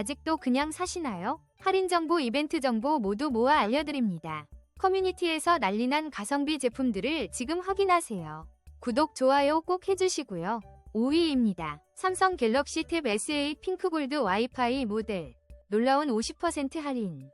아직도 그냥 사시나요? 할인 정보, 이벤트 정보 모두 모아 알려드립니다. 커뮤니티에서 난리난 가성비 제품들을 지금 확인하세요. 구독, 좋아요 꼭 해주시고요. 5위입니다. 삼성 갤럭시 탭 S8 핑크골드 와이파이 모델. 놀라운 50% 할인.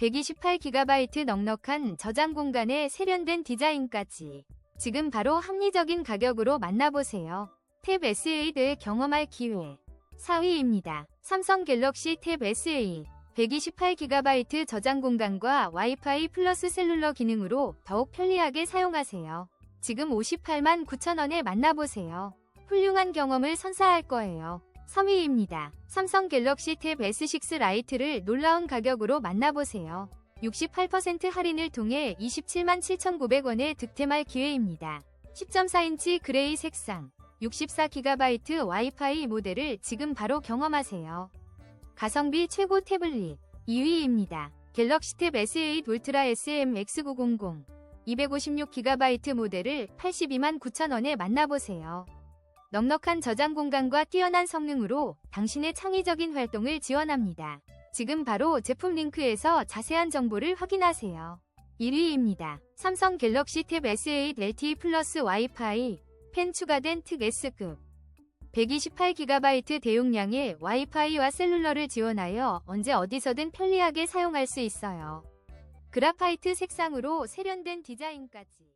128GB 넉넉한 저장 공간에 세련된 디자인까지. 지금 바로 합리적인 가격으로 만나보세요. 탭 S8을 경험할 기회. 4위입니다. 삼성 갤럭시 탭 S8. 128GB 저장 공간과 와이파이 플러스 셀룰러 기능으로 더욱 편리하게 사용하세요. 지금 58만 9천원에 만나보세요. 훌륭한 경험을 선사할 거예요. 3위입니다. 삼성 갤럭시 탭 S6 라이트를 놀라운 가격으로 만나보세요. 68% 할인을 통해 27만 7,900원에 득템할 기회입니다. 10.4인치 그레이 색상, 64GB 와이파이 모델을 지금 바로 경험하세요. 가성비 최고 태블릿 2위입니다. 갤럭시 탭 S8 울트라 SM X900 256GB 모델을 82만 9천원에 만나보세요. 넉넉한 저장 공간과 뛰어난 성능으로 당신의 창의적인 활동을 지원합니다. 지금 바로 제품 링크에서 자세한 정보를 확인하세요. 1위입니다. 삼성 갤럭시 탭 S8 LTE 플러스 와이파이 펜 추가된 특 S급 128GB 대용량의 와이파이와 셀룰러를 지원하여 언제 어디서든 편리하게 사용할 수 있어요. 그라파이트 색상으로 세련된 디자인까지